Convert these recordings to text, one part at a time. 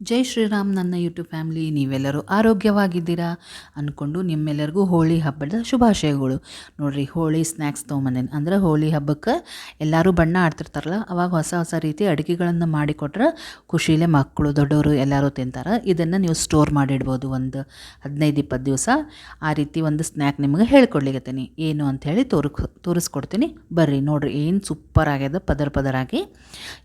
ಜೈ ಶ್ರೀರಾಮ್ ನನ್ನ YouTube family, ನೀವೆಲ್ಲರೂ ಆರೋಗ್ಯವಾಗಿದ್ದೀರಾ? ಅಂದ್ಕೊಂಡು ನಿಮ್ಮೆಲ್ಲರಿಗೂ ಹೋಳಿ ಹಬ್ಬದ ಶುಭಾಶಯಗಳು. ನೋಡಿರಿ, ಹೋಳಿ ಸ್ನ್ಯಾಕ್ಸ್ ತೊಗೊಂಬಂದೇನೆ. ಅಂದ್ರೆ ಹೋಳಿ ಹಬ್ಬಕ್ಕೆ ಎಲ್ಲರೂ ಬಣ್ಣ ಆಡ್ತಿರ್ತಾರಲ್ಲ, ಅವಾಗ ಹೊಸ ಹೊಸ ರೀತಿ ಅಡುಗೆಗಳನ್ನು ಮಾಡಿಕೊಟ್ರೆ ಖುಷಿಲೇ ಮಕ್ಕಳು ದೊಡ್ಡವರು ಎಲ್ಲರೂ ತಿಂತಾರೆ. ಇದನ್ನು ನೀವು ಸ್ಟೋರ್ ಮಾಡಿಡ್ಬೋದು ಒಂದು ಹದಿನೈದು, ಇಪ್ಪತ್ತು ದಿವಸ. ಆ ರೀತಿ ಒಂದು ಸ್ನ್ಯಾಕ್ ನಿಮಗೆ ಹೇಳ್ಕೊಡ್ಲಿಕತ್ತೀನಿ. ಏನು ಅಂಥೇಳಿ ತೋರಿಕ್, ತೋರಿಸ್ಕೊಡ್ತೀನಿ. ಬರ್ರಿ, ನೋಡಿರಿ, ಏನು ಸೂಪರ್ ಆಗ್ಯದ ಪದರ ಪದರಾಗಿ.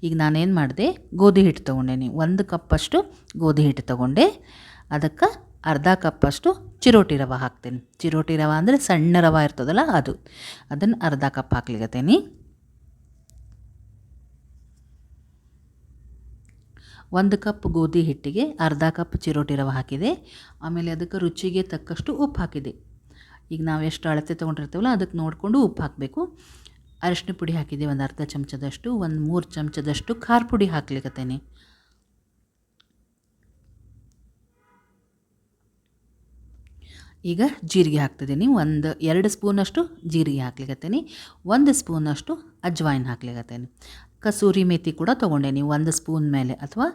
ಈಗ ನಾನೇನು ಮಾಡಿದೆ, ಗೋಧಿ ಹಿಟ್ಟು ತೊಗೊಂಡೇನಿ. ಒಂದು ಕಪ್ಪಷ್ಟು ಗೋಧಿ ಹಿಟ್ಟು ತೊಗೊಂಡೆ. ಅದಕ್ಕೆ ಅರ್ಧ ಕಪ್ಪಷ್ಟು ಚಿರೋಟಿ ರವೆ ಹಾಕ್ತೀನಿ. ಚಿರೋಟಿ ರವ ಅಂದರೆ ಸಣ್ಣ ರವೆ ಇರ್ತದಲ್ಲ ಅದು. ಅದನ್ನು ಅರ್ಧ ಕಪ್ ಹಾಕ್ಲಿಗತ್ತೀನಿ ಒಂದು ಕಪ್ ಗೋಧಿ ಹಿಟ್ಟಿಗೆ ಅರ್ಧ ಕಪ್ ಚಿರೋಟಿ ರವೆ ಹಾಕಿದೆ. ಆಮೇಲೆ ಅದಕ್ಕೆ ರುಚಿಗೆ ತಕ್ಕಷ್ಟು ಉಪ್ಪು ಹಾಕಿದೆ. ಈಗ ನಾವು ಎಷ್ಟು ಅಳತೆ ತೊಗೊಂಡಿರ್ತೀವಲ್ಲ ಅದಕ್ಕೆ ನೋಡಿಕೊಂಡು ಉಪ್ಪು ಹಾಕಬೇಕು. ಅರಿಶಿನ ಪುಡಿ ಹಾಕಿದೆ, ಒಂದು ಅರ್ಧ ಚಮಚದಷ್ಟು, ಒಂದು ಮೂರು ಚಮಚದಷ್ಟು ಖಾರ ಪುಡಿ ಹಾಕ್ಲಿಕತ್ತೇನೆ. ಈಗ ಜೀರಿಗೆ ಹಾಕ್ತಿದ್ದೀನಿ ಒಂದು, ಎರಡು ಸ್ಪೂನಷ್ಟು ಜೀರಿಗೆ ಹಾಕ್ಲಿಕತ್ತೀನಿ. ಒಂದು ಸ್ಪೂನಷ್ಟು ಅಜ್ವಾಯಿನ್ ಹಾಕ್ಲಿಕತ್ತೇನೆ. ಕಸೂರಿ ಮೇಥಿ ಕೂಡ ತೊಗೊಂಡೇನಿ ಒಂದು ಸ್ಪೂನ್ ಮೇಲೆ ಅಥವಾ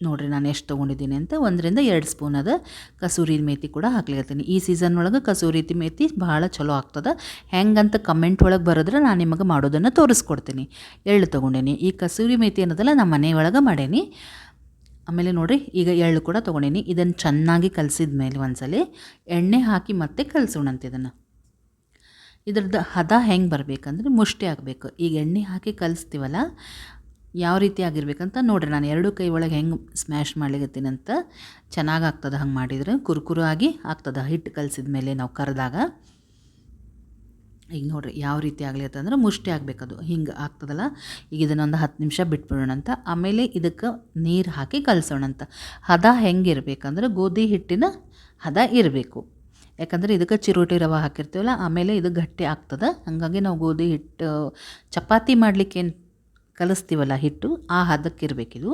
ನೋಡಿರಿ ನಾನು ಎಷ್ಟು ತೊಗೊಂಡಿದ್ದೀನಿ ಅಂತ ಒಂದರಿಂದ ಎರಡು ಸ್ಪೂನ್ ಅದು ಕಸೂರಿ ಮೇತಿ ಕೂಡ ಹಾಕ್ಲಿಕತ್ತೀನಿ. ಈ ಸೀಸನ್ ಒಳಗೆ ಕಸೂರಿ ಮೇತಿ ಭಾಳ ಚಲೋ ಆಗ್ತದೆ. ಹೆಂಗಂತ ಕಮೆಂಟ್ ಒಳಗೆ ಬರೋದ್ರೆ ನಾನು ನಿಮಗೆ ಮಾಡೋದನ್ನು ತೋರಿಸ್ಕೊಡ್ತೀನಿ. ಎಳ್ಳು ತೊಗೊಂಡೇನಿ. ಈ ಕಸೂರಿ ಮೇಥಿ ಅನ್ನೋದೆಲ್ಲ ನಮ್ಮ ಮನೆಯೊಳಗೆ ಮಾಡೇನಿ. ಆಮೇಲೆ ನೋಡಿರಿ, ಈಗ ಎಳ್ಳು ಕೂಡ ತೊಗೊಂಡೀನಿ. ಇದನ್ನು ಚೆನ್ನಾಗಿ ಕಲಸಿದ ಮೇಲೆ ಒಂದ್ಸಲಿ ಎಣ್ಣೆ ಹಾಕಿ ಮತ್ತೆ ಕಲಸೋಣಂತೆ ಇದನ್ನು. ಇದ್ರದ್ದು ಹದ ಹೆಂಗೆ ಬರಬೇಕಂದ್ರೆ ಮುಷ್ಟಿ ಆಗಬೇಕು. ಈಗ ಎಣ್ಣೆ ಹಾಕಿ ಕಲಿಸ್ತೀವಲ್ಲ, ಯಾವ ರೀತಿ ಆಗಿರ್ಬೇಕಂತ ನೋಡಿರಿ. ನಾನು ಎರಡು ಕೈ ಒಳಗೆ ಹೆಂಗೆ ಸ್ಮ್ಯಾಶ್ ಮಾಡ್ಲಿಕತ್ತೀನಂತ ಚೆನ್ನಾಗಿ ಆಗ್ತದೆ ಹಂಗೆ ಮಾಡಿದರೆ ಕುರುಕುರು ಆಗಿ ಆಗ್ತದೆ. ಹಿಟ್ಟು ಕಲಸಿದ ಮೇಲೆ ನಾವು ಕರೆದಾಗ. ಈಗ ನೋಡಿರಿ ಯಾವ ರೀತಿ ಆಗಲಿ ಅಂತಂದ್ರೆ ಮುಷ್ಟಿ ಆಗಬೇಕದು ಹಿಂಗೆ ಆಗ್ತದಲ್ಲ? ಈಗ ಇದನ್ನೊಂದು ಹತ್ತು ನಿಮಿಷ ಬಿಟ್ಬಿಡೋಣಂತ ಆಮೇಲೆ ಇದಕ್ಕೆ ನೀರು ಹಾಕಿ ಕಲಸೋಣಂತ ಹದ ಹೆಂಗಿರ್ಬೇಕಂದ್ರೆ ಗೋಧಿ ಹಿಟ್ಟಿನ ಹದ ಇರಬೇಕು. ಯಾಕಂದರೆ ಇದಕ್ಕೆ ಚಿರೋಟಿ ರವೆ ಹಾಕಿರ್ತೀವಲ್ಲ, ಆಮೇಲೆ ಇದು ಗಟ್ಟಿ ಆಗ್ತದೆ. ಹಾಗಾಗಿ ನಾವು ಗೋಧಿ ಹಿಟ್ಟು, ಚಪಾತಿ ಮಾಡಲಿಕ್ಕೆ ಏನು ಕಲಿಸ್ತೀವಲ್ಲ ಹಿಟ್ಟು, ಆ ಹದಕ್ಕೆ ಇರಬೇಕಿದು.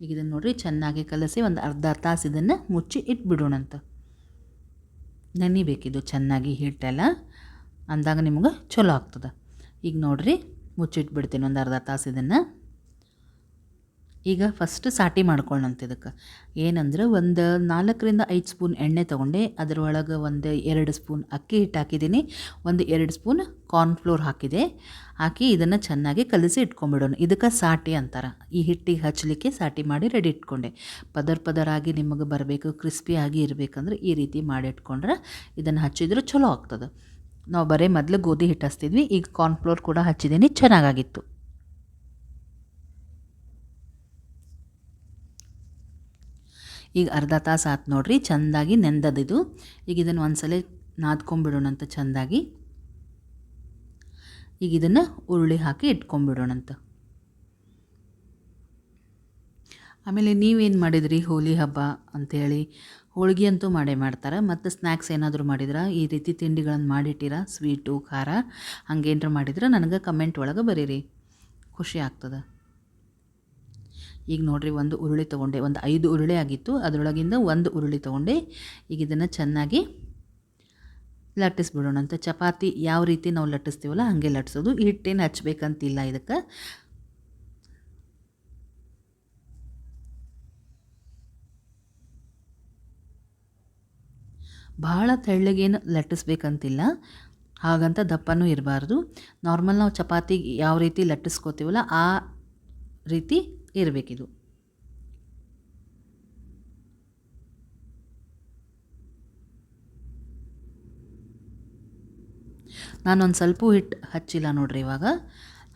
ಈಗ ಇದನ್ನು ನೋಡಿರಿ ಚೆನ್ನಾಗಿ ಕಲಸಿ ಒಂದು ಅರ್ಧ ತಾಸು ಇದನ್ನು ಮುಚ್ಚಿ ಇಟ್ಬಿಡೋಣಂತ ನೆನಿಬೇಕಿದು ಚೆನ್ನಾಗಿ ಹಿಟ್ಟೆಲ್ಲ ಅಂದಾಗ ನಿಮ್ಗೆ ಚಲೋ ಆಗ್ತದೆ. ಈಗ ನೋಡಿರಿ ಮುಚ್ಚಿಟ್ಬಿಡ್ತೀನಿ ಒಂದು ಅರ್ಧ ತಾಸು ಇದನ್ನು. ಈಗ ಫಸ್ಟ್ ಸಾಟಿ ಮಾಡ್ಕೊಳ್ಳೋಣಂತ ಇದಕ್ಕೆ. ಏನಂದ್ರೆ ಒಂದು ನಾಲ್ಕರಿಂದ ಐದು ಸ್ಪೂನ್ ಎಣ್ಣೆ ತೊಗೊಂಡೆ, ಅದರೊಳಗೆ ಒಂದು ಎರಡು ಸ್ಪೂನ್ ಅಕ್ಕಿ ಹಿಟ್ಟು ಹಾಕಿದ್ದೀನಿ, ಒಂದು ಎರಡು ಸ್ಪೂನ್ ಕಾರ್ನ್ಫ್ಲೋರ್ ಹಾಕಿದೆ, ಹಾಕಿ ಇದನ್ನು ಚೆನ್ನಾಗಿ ಕಲಸಿ ಇಟ್ಕೊಂಡ್ಬಿಡೋಣ ಇದಕ್ಕೆ ಸಾಟಿ ಅಂತಾರೆ. ಈ ಹಿಟ್ಟಿಗೆ ಹಚ್ಚಲಿಕ್ಕೆ ಸಾಟಿ ಮಾಡಿ ರೆಡಿ ಇಟ್ಕೊಂಡೆ. ಪದರ್ ಪದರಾಗಿ ನಿಮಗೆ ಬರಬೇಕು ಕ್ರಿಸ್ಪಿಯಾಗಿ ಇರಬೇಕಂದ್ರೆ ಈ ರೀತಿ ಮಾಡಿ ಇಟ್ಕೊಂಡ್ರೆ ಇದನ್ನು ಹಚ್ಚಿದ್ರೆ ಚಲೋ ಆಗ್ತದೆ. ನಾವು ಬರೀ ಮೊದಲು ಗೋಧಿ ಹಿಟ್ಟು ಹಚ್ತಿದ್ವಿ, ಈಗ ಕಾರ್ನ್ಫ್ಲೋರ್ ಕೂಡ ಹಚ್ಚಿದ್ದೀನಿ ಚೆನ್ನಾಗಾಗಿತ್ತು. ಈಗ ಅರ್ಧ ತಾಸು ಆತು ನೋಡ್ರಿ, ಚೆಂದಾಗಿ ನೆಂದದಿದು. ಈಗ ಇದನ್ನು ಒಂದ್ಸಲ ನಾದ್ಕೊಂಬಿಡೋಣಂತ ಚೆಂದಾಗಿ. ಈಗ ಇದನ್ನು ಉರುಳಿ ಹಾಕಿ ಇಟ್ಕೊಂಬಿಡೋಣಂತ. ಆಮೇಲೆ ನೀವೇನು ಮಾಡಿದ್ರಿ, ಹೋಳಿ ಹಬ್ಬ ಅಂಥೇಳಿ ಹೋಳಿಗೆ ಅಂತೂ ಮಾಡೇ ಮಾಡ್ತಾರೆ, ಮತ್ತು ಸ್ನ್ಯಾಕ್ಸ್ ಏನಾದರೂ ಮಾಡಿದ್ರೆ? ಈ ರೀತಿ ತಿಂಡಿಗಳನ್ನು ಮಾಡಿಟ್ಟಿರ? ಸ್ವೀಟು, ಖಾರ? ಹಂಗೇನಾರು ಮಾಡಿದ್ರೆ? ನನಗೆ ಕಮೆಂಟ್ ಒಳಗೆ ಬರೀರಿ. ಖುಷಿ ಆಗ್ತದೆ. ಈಗ ನೋಡಿರಿ ಒಂದು ಉರುಳಿ ತೊಗೊಂಡೆ, ಒಂದು ಐದು ಉರುಳಿ ಆಗಿತ್ತು. ಅದರೊಳಗಿಂದ ಒಂದು ಉರುಳಿ ತೊಗೊಂಡೆ. ಈಗ ಇದನ್ನು ಚೆನ್ನಾಗಿ ಲಟ್ಟಿಸ್ಬಿಡೋಣ ಅಂತ. ಚಪಾತಿ ಯಾವ ರೀತಿ ನಾವು ಲಟ್ಟಿಸ್ತೀವಲ್ಲ, ಹಾಗೆ ಲಟ್ಟಿಸೋದು. ಹಿಟ್ಟೇನು ಹಚ್ಬೇಕಂತಿಲ್ಲ ಇದಕ್ಕೆ. ಭಾಳ ತೆಳ್ಳಗೇನು ಲಟ್ಟಿಸ್ಬೇಕಂತಿಲ್ಲ. ಹಾಗಂತ ದಪ್ಪನೂ ಇರಬಾರ್ದು. ನಾರ್ಮಲ್ ನಾವು ಚಪಾತಿ ಯಾವ ರೀತಿ ಲಟ್ಟಿಸ್ಕೋತೀವಲ್ಲ, ಆ ರೀತಿ ಇರಬೇಕಿದು. ನಾನೊಂದು ಸ್ವಲ್ಪ ಹಿಟ್ಟು ಹಚ್ಚಿಲ್ಲ ನೋಡ್ರಿ ಇವಾಗ.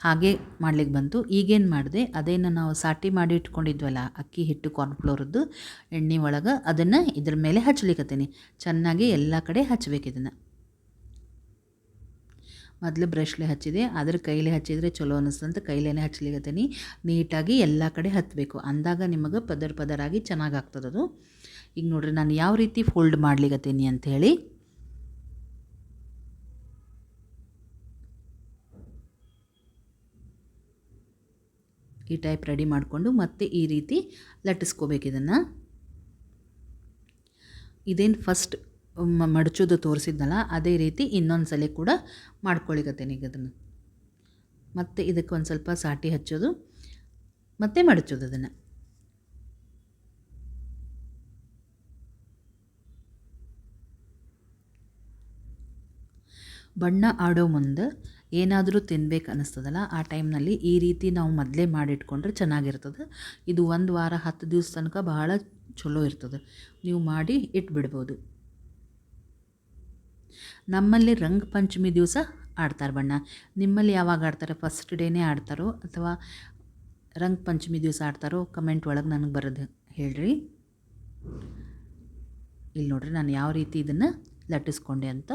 ಹಾಗೆ ಮಾಡ್ಲಿಕ್ಕೆ ಬಂತು. ಈಗೇನು ಮಾಡಿದೆ? ಅದೇನು ನಾವು ಸಾಟಿ ಮಾಡಿ ಇಟ್ಕೊಂಡಿದ್ವಲ್ಲ, ಅಕ್ಕಿ ಹಿಟ್ಟು ಕಾರ್ನ್ಫ್ಲೋರದ್ದು ಎಣ್ಣೆ ಒಳಗೆ ಅದನ್ನು ಇದ್ರ ಮೇಲೆ ಹಚ್ಲಿಕ್ಕತ್ತೀನಿ ಚೆನ್ನಾಗಿ ಎಲ್ಲ ಕಡೆ ಹಚ್ಬೇಕು ಇದನ್ನು. ಮೊದಲು ಬ್ರಷ್ಲೆ ಹಚ್ಚಿದೆ ಅದ್ರ ಕೈಲೇ ಹಚ್ಚಿದರೆ ಚಲೋ ಅನ್ನಿಸ್ತಂತ ಕೈಲೇ ಹಚ್ಲಿಕತ್ತೀನಿ. ನೀಟಾಗಿ ಎಲ್ಲ ಕಡೆ ಹತ್ತಬೇಕು ಅಂದಾಗ ನಿಮಗೆ ಪದರ್ ಪದರಾಗಿ ಚೆನ್ನಾಗಿ ಆಗ್ತದದು ಈಗ ನೋಡ್ರಿ, ನಾನು ಯಾವ ರೀತಿ ಫೋಲ್ಡ್ ಮಾಡ್ಲಿಕತ್ತೀನಿ ಅಂಥೇಳಿ ಈ ಟೈಪ್ ರೆಡಿ ಮಾಡಿಕೊಂಡು ಮತ್ತೆ ಈ ರೀತಿ ಲಟ್ಟಿಸ್ಕೋಬೇಕು ಇದನ್ನು. ಇದೇನು ಫಸ್ಟ್ ಮಡಚೋದು ತೋರಿಸಿದ್ನಲ್ಲ, ಅದೇ ರೀತಿ ಇನ್ನೊಂದು ಸಲ ಕೂಡ ಮಾಡ್ಕೊಳಿಕತ್ತೇನೆ ಈಗ ಅದನ್ನು ಮತ್ತು ಇದಕ್ಕೆ ಒಂದು ಸ್ವಲ್ಪ ಸಾಟಿ ಹಚ್ಚೋದು, ಮತ್ತೆ ಮಡಚೋದು ಅದನ್ನು ಬಣ್ಣ ಆಡೋ ಮುಂದೆ ಏನಾದರೂ ತಿನ್ಬೇಕು ಅನ್ನಿಸ್ತದಲ್ಲ ಆ ಟೈಮ್ನಲ್ಲಿ ಈ ರೀತಿ ನಾವು ಮೊದಲೇ ಮಾಡಿಟ್ಕೊಂಡ್ರೆ ಚೆನ್ನಾಗಿರ್ತದೆ. ಇದು ಒಂದು ವಾರ ಹತ್ತು ದಿವಸ ತನಕ ಬಹಳ ಚಲೋ ಇರ್ತದೆ. ನೀವು ಮಾಡಿ ಇಟ್ಬಿಡ್ಬೋದು. ನಮ್ಮಲ್ಲಿ ರಂಗ ಪಂಚಮಿ ದಿವಸ ಆಡ್ತಾರೆ ಬಣ್ಣ. ನಿಮ್ಮಲ್ಲಿ ಯಾವಾಗ ಆಡ್ತಾರೆ? ಫಸ್ಟ್ ಡೇನೇ ಆಡ್ತಾರೋ ಅಥವಾ ರಂಗ ಪಂಚಮಿ ದಿವಸ ಆಡ್ತಾರೋ ಕಮೆಂಟ್ ಒಳಗೆ ನನಗೆ ಬರೋದು ಹೇಳ್ರಿ. ಇಲ್ಲಿ ನೋಡ್ರಿ ನಾನು ಯಾವ ರೀತಿ ಇದನ್ನು ಲಟ್ಟಿಸ್ಕೊಂಡೆ ಅಂತ.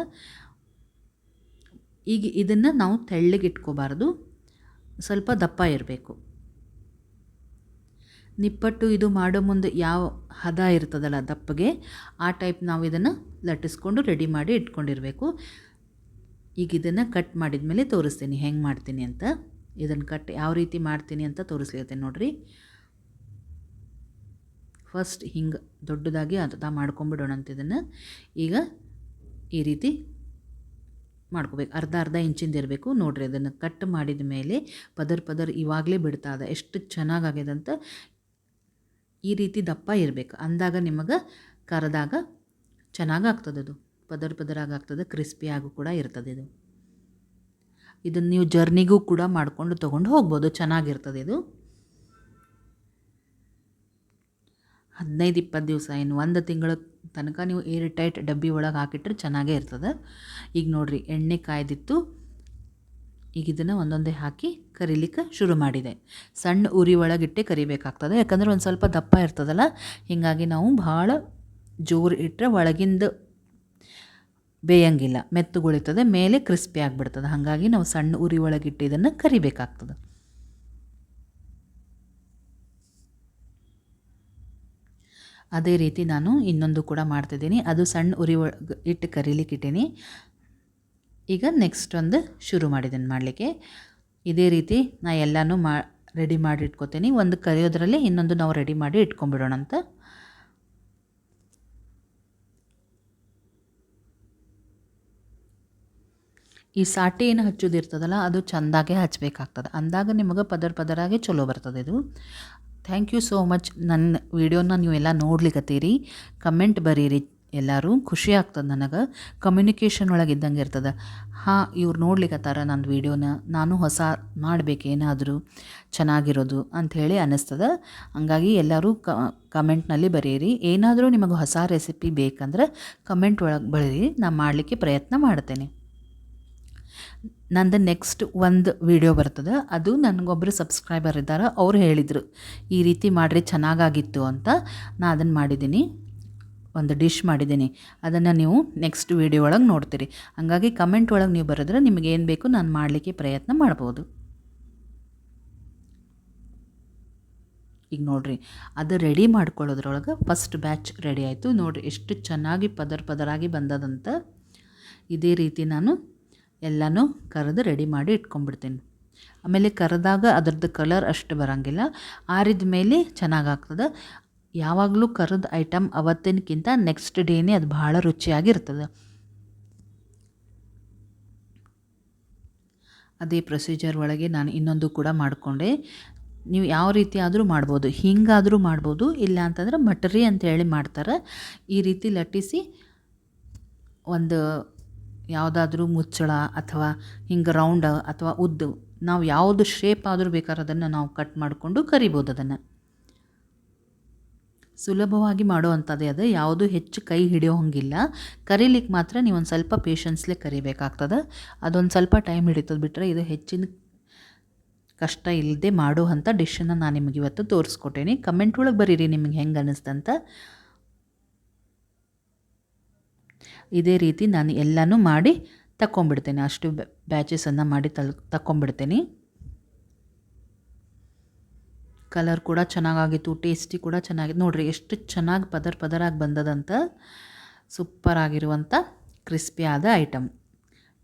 ಈಗ ಇದನ್ನು ನಾವು ತೆಳ್ಳಗೆ ಇಟ್ಕೋಬಾರ್ದು. ಸ್ವಲ್ಪ ದಪ್ಪ ಇರಬೇಕು. ನಿಪ್ಪಟ್ಟು ಇದು ಮಾಡೋ ಮುಂದೆ ಯಾವ ಹದ ಇರ್ತದಲ್ಲ ದಪ್ಪಗೆ, ಆ ಟೈಪ್ ನಾವು ಇದನ್ನು ಲಟ್ಟಿಸ್ಕೊಂಡು ರೆಡಿ ಮಾಡಿ ಇಟ್ಕೊಂಡಿರಬೇಕು. ಈಗ ಇದನ್ನು ಕಟ್ ಮಾಡಿದ ಮೇಲೆ ತೋರಿಸ್ತೀನಿ, ಹೆಂಗೆ ಮಾಡ್ತೀನಿ ಅಂತ. ಇದನ್ನು ಕಟ್ ಯಾವ ರೀತಿ ಮಾಡ್ತೀನಿ ಅಂತ ತೋರಿಸ್ಲಿಕ್ಕೆ ನೋಡಿರಿ. ಫಸ್ಟ್ ಹಿಂಗೆ ದೊಡ್ಡದಾಗಿ ಅರ್ಧ ಮಾಡ್ಕೊಂಬಿಡೋಣ ಅಂತ ಇದನ್ನು. ಈಗ ಈ ರೀತಿ ಮಾಡ್ಕೋಬೇಕು. ಅರ್ಧ ಅರ್ಧ ಇಂಚಿಂದ ಇರಬೇಕು. ನೋಡಿರಿ ಅದನ್ನು ಕಟ್ ಮಾಡಿದ ಮೇಲೆ ಪದರ್ ಪದರ್ ಇವಾಗಲೇ ಬಿಡ್ತಾ ಇದೆ. ಎಷ್ಟು ಚೆನ್ನಾಗಾಗಿದೆ ಅಂತ ಈ ರೀತಿ ದಪ್ಪ ಇರಬೇಕು. ಅಂದಾಗ ನಿಮಗೆ ಕರೆದಾಗ ಚೆನ್ನಾಗಿ ಆಗ್ತದೆ ಅದು. ಪದರ್ ಪದರಾಗ ಆಗ್ತದೆ ಕ್ರಿಸ್ಪಿಯಾಗೂ ಕೂಡ ಇರ್ತದೆ ಇದು. ಇದನ್ನು ನೀವು ಜರ್ನಿಗೂ ಕೂಡ ಮಾಡಿಕೊಂಡು ತೊಗೊಂಡು ಹೋಗ್ಬೋದು. ಚೆನ್ನಾಗಿರ್ತದೆ ಇದು. ಹದಿನೈದು ಇಪ್ಪತ್ತು ದಿವಸ ಏನು ಒಂದು ತಿಂಗಳ ತನಕ ನೀವು ಏರ್ ಟೈಟ್ ಡಬ್ಬಿ ಒಳಗೆ ಹಾಕಿಟ್ರೆ ಚೆನ್ನಾಗೇ ಇರ್ತದೆ. ಈಗ ನೋಡಿರಿ, ಎಣ್ಣೆ ಕಾಯ್ದಿತ್ತು. ಈಗ ಇದನ್ನು ಒಂದೊಂದೇ ಹಾಕಿ ಕರಿಲಿಕ್ಕೆ ಶುರು ಮಾಡಿದೆ. ಸಣ್ಣ ಉರಿ ಒಳಗಿಟ್ಟೆ ಕರಿಬೇಕಾಗ್ತದೆ. ಯಾಕಂದ್ರೆ ಒಂದು ಸ್ವಲ್ಪ ದಪ್ಪ ಇರ್ತದಲ್ಲ? ಹೀಗಾಗಿ ನಾವು ಭಾಳ ಜೋರು ಇಟ್ಟರೆ ಒಳಗಿಂದ ಬೇಯಂಗಿಲ್ಲ. ಮೆತ್ತುಗೊಳಿತದೆ, ಮೇಲೆ ಕ್ರಿಸ್ಪಿ ಆಗಿಬಿಡ್ತದೆ. ಹಾಗಾಗಿ ನಾವು ಸಣ್ಣ ಉರಿ ಒಳಗಿಟ್ಟು ಇದನ್ನು ಕರಿಬೇಕಾಗ್ತದೆ. ಅದೇ ರೀತಿ ನಾನು ಇನ್ನೊಂದು ಕೂಡ ಮಾಡ್ತಿದ್ದೀನಿ. ಅದು ಸಣ್ಣ ಉರಿ ಒಳಗೆ ಇಟ್ಟು ಕರೀಲಿಕ್ಕೆ ಇಟ್ಟೀನಿ. ಈಗ ನೆಕ್ಸ್ಟ್ ಒಂದು ಶುರು ಮಾಡಿದ್ದೀನಿ ಮಾಡಲಿಕ್ಕೆ. ಇದೇ ರೀತಿ ನಾ ಎಲ್ಲನೂ ಮಾ ರೆಡಿ ಮಾಡಿ ಇಟ್ಕೋತೀನಿ. ಒಂದು ಕರಿಯೋದ್ರಲ್ಲಿ ಇನ್ನೊಂದು ನಾವು ರೆಡಿ ಮಾಡಿ ಇಟ್ಕೊಂಡ್ಬಿಡೋಣ ಅಂತ. ಈ ಸಾಟಿ ಏನು ಹಚ್ಚೋದಿರ್ತದಲ್ಲ ಅದು ಚೆಂದಾಗೆ ಹಚ್ಚಬೇಕಾಗ್ತದೆ ಅಂದಾಗ ನಿಮಗೆ ಪದರ ಪದರಾಗೆ ಚಲೋ ಬರ್ತದೆ ಇದು. ಥ್ಯಾಂಕ್ ಯು ಸೋ ಮಚ್ ನನ್ನ ವೀಡಿಯೋನ ನೀವೆಲ್ಲ ನೋಡ್ಲಿಕ್ಕತ್ತೀರಿ ಕಮೆಂಟ್ ಬರೀರಿ. ಎಲ್ಲರೂ ಖುಷಿ ಆಗ್ತದೆ ನನಗೆ. ಕಮ್ಯುನಿಕೇಷನ್ ಒಳಗೆ ಇದ್ದಂಗೆ ಇರ್ತದೆ. ಹಾಂ, ಇವ್ರು ನೋಡ್ಲಿಕ್ಕತ್ತಾರ ನನ್ನ ವೀಡಿಯೋನ. ನಾನು ಹೊಸ ಮಾಡಬೇಕೇನಾದರೂ ಚೆನ್ನಾಗಿರೋದು ಅಂಥೇಳಿ ಅನ್ನಿಸ್ತದೆ. ಹಂಗಾಗಿ ಎಲ್ಲರೂ ಕಮೆಂಟ್ನಲ್ಲಿ ಬರೀರಿ ಏನಾದರೂ ನಿಮಗೆ ಹೊಸ ರೆಸಿಪಿ ಬೇಕಂದ್ರೆ ಕಮೆಂಟ್ ಒಳಗೆ ಬರೀರಿ ನಾನು ಮಾಡಲಿಕ್ಕೆ ಪ್ರಯತ್ನ ಮಾಡ್ತೇನೆ. ನಂದು ನೆಕ್ಸ್ಟ್ ಒಂದು ವಿಡಿಯೋ ಬರ್ತದೆ. ಅದು ನನಗೊಬ್ಬರು ಸಬ್ಸ್ಕ್ರೈಬರ್ ಇದ್ದಾರೆ, ಅವ್ರು ಹೇಳಿದರು, ಈ ರೀತಿ ಮಾಡಿರಿ, ಚೆನ್ನಾಗಾಗಿತ್ತು ಅಂತ. ನಾನು ಅದನ್ನು ಮಾಡಿದ್ದೀನಿ. ಒಂದು ಡಿಶ್ ಮಾಡಿದ್ದೀನಿ. ಅದನ್ನು ನೀವು ನೆಕ್ಸ್ಟ್ ವೀಡಿಯೋ ಒಳಗೆ ನೋಡ್ತೀರಿ. ಹಾಗಾಗಿ ಕಮೆಂಟ್ ಒಳಗೆ ನೀವು ಬರೆದ್ರೆ ನಿಮಗೆ ಏನು ಬೇಕು ನಾನು ಮಾಡಲಿಕ್ಕೆ ಪ್ರಯತ್ನ ಮಾಡ್ಬೋದು. ಈಗ ನೋಡಿರಿ, ಅದು ರೆಡಿ ಮಾಡ್ಕೊಳ್ಳೋದ್ರೊಳಗೆ ಫಸ್ಟ್ ಬ್ಯಾಚ್ ರೆಡಿ ಆಯಿತು. ನೋಡಿರಿ, ಎಷ್ಟು ಚೆನ್ನಾಗಿ ಪದರ್ ಪದರಾಗಿ ಬಂದದಂತ ಇದೇ ರೀತಿ ನಾನು ಎಲ್ಲನೂ ಕರೆದು ರೆಡಿ ಮಾಡಿ ಇಟ್ಕೊಂಡ್ಬಿಡ್ತೀನಿ. ಆಮೇಲೆ ಕರೆದಾಗ ಅದರದ್ದು ಕಲರ್ ಅಷ್ಟು ಬರೋಂಗಿಲ್ಲ. ಆರಿದ ಮೇಲೆ ಚೆನ್ನಾಗಾಗ್ತದೆ ಯಾವಾಗಲೂ ಕರೆದ ಐಟಮ್ ಅವತ್ತಿನಕ್ಕಿಂತ ನೆಕ್ಸ್ಟ್ ಡೇನೇ ಅದು ಭಾಳ ರುಚಿಯಾಗಿರ್ತದೆ. ಅದೇ ಪ್ರೊಸೀಜರ್ ಒಳಗೆ ನಾನು ಇನ್ನೊಂದು ಕೂಡ ಮಾಡಿಕೊಂಡೆ. ನೀವು ಯಾವ ರೀತಿ ಆದರೂ ಮಾಡ್ಬೋದು. ಹಿಂಗಾದರೂ ಮಾಡ್ಬೋದು. ಇಲ್ಲ ಅಂತಂದ್ರೆ ಮಟರಿ ಅಂತೇಳಿ ಮಾಡ್ತಾರೆ. ಈ ರೀತಿ ಲಟ್ಟಿಸಿ ಒಂದು ಯಾವುದಾದ್ರೂ ಮುಚ್ಚಳ ಅಥವಾ ಹಿಂಗೆ ರೌಂಡ್ ಅಥವಾ ಉದ್ದು, ನಾವು ಯಾವುದು ಶೇಪ್ ಆದರೂ ಬೇಕಾದ್ರೆ ಅದನ್ನು ನಾವು ಕಟ್ ಮಾಡಿಕೊಂಡು ಕರಿಬೋದು ಅದನ್ನು. ಸುಲಭವಾಗಿ ಮಾಡೋ ಅಂಥದ್ದೇ ಅದು. ಯಾವುದು ಹೆಚ್ಚು ಕೈ ಹಿಡಿಯೋ ಹಂಗಿಲ್ಲ. ಕರೀಲಿಕ್ಕೆ ಮಾತ್ರ ನೀವು ಒಂದು ಸ್ವಲ್ಪ ಪೇಷನ್ಸ್ಲೇ ಕರಿಬೇಕಾಗ್ತದೆ. ಅದೊಂದು ಸ್ವಲ್ಪ ಟೈಮ್ ಹಿಡಿತದ ಬಿಟ್ಟರೆ ಇದು ಹೆಚ್ಚಿನ ಕಷ್ಟ ಇಲ್ಲದೆ ಮಾಡೋ ಅಂಥ ಡಿಶನ್ನು ನಾನು ನಿಮಗೆ ಇವತ್ತು ತೋರಿಸ್ಕೊಟ್ಟೇನೆ. ಕಮೆಂಟ್ ಒಳಗೆ ಬರೀರಿ ನಿಮಗೆ ಹೆಂಗೆ ಅನ್ನಿಸ್ತಂತ ಇದೇ ರೀತಿ ನಾನು ಎಲ್ಲನೂ ಮಾಡಿ ತಗೊಂಬಿಡ್ತೇನೆ ಅಷ್ಟು ಬ್ಯಾಚಸನ್ನು ಮಾಡಿ ತಲ್ ತಗೊಂಬಿಡ್ತೇನೆ ಕಲರ್ ಕೂಡ ಚೆನ್ನಾಗಾಗಿತ್ತು, ಟೇಸ್ಟಿ ಕೂಡ ಚೆನ್ನಾಗಿತ್ತು. ನೋಡಿರಿ ಎಷ್ಟು ಚೆನ್ನಾಗಿ ಪದರ್ ಪದರಾಗಿ ಬಂದದಂತ, ಸೂಪರ್ ಆಗಿರುವಂಥ ಕ್ರಿಸ್ಪಿ ಆದ ಐಟಮ್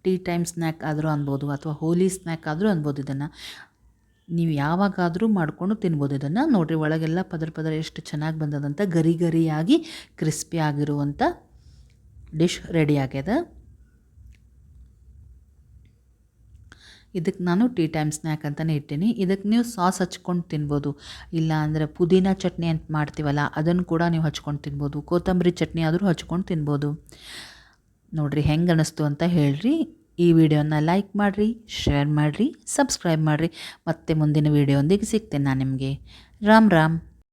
ಟೀ ಟೈಮ್ ಸ್ನ್ಯಾಕ್ ಆದರೂ ಅನ್ಬೋದು ಅಥವಾ ಹೋಲಿ ಸ್ನ್ಯಾಕ್ ಆದರೂ ಅನ್ಬೋದು ಇದನ್ನು. ನೀವು ಯಾವಾಗಾದರೂ ಮಾಡಿಕೊಂಡು ತಿನ್ಬೋದು ಇದನ್ನು. ನೋಡಿರಿ ಒಳಗೆಲ್ಲ ಪದರ ಪದರ ಎಷ್ಟು ಚೆನ್ನಾಗಿ ಬಂದದಂತ ಗರಿ ಗರಿಯಾಗಿ ಕ್ರಿಸ್ಪಿ ಆಗಿರುವಂಥ ಡಿಶ್ ರೆಡಿ ಆಗ್ಯದ. ಇದಕ್ಕೆ ನಾನು ಟೀ ಟೈಮ್ ಸ್ನ್ಯಾಕ್ ಅಂತಲೇ ಇಟ್ಟೀನಿ ಇದಕ್ಕೆ ನೀವು ಸಾಸ್ ಹಚ್ಕೊಂಡು ತಿನ್ಬೋದು. ಇಲ್ಲ ಅಂದರೆ ಪುದೀನ ಚಟ್ನಿ ಅಂತ ಮಾಡ್ತೀವಲ್ಲ, ಅದನ್ನು ಕೂಡ ನೀವು ಹಚ್ಕೊಂಡು ತಿನ್ಬೋದು. ಕೊತ್ತಂಬರಿ ಚಟ್ನಿ ಆದರೂ ಹಚ್ಕೊಂಡು ತಿನ್ಬೋದು. ನೋಡಿರಿ ಹೆಂಗೆ ಅನ್ನಿಸ್ತು ಅಂತ ಹೇಳ್ರಿ. ಈ ವಿಡಿಯೋನ ಲೈಕ್ ಮಾಡಿರಿ, ಶೇರ್ ಮಾಡಿರಿ, ಸಬ್ಸ್ಕ್ರೈಬ್ ಮಾಡಿರಿ. ಮತ್ತೆ ಮುಂದಿನ ವಿಡಿಯೋ ಒಂದಿಗೆ ಸಿಗ್ತೇನೆ ನಾನು ನಿಮಗೆ. ರಾಮ್ ರಾಮ್.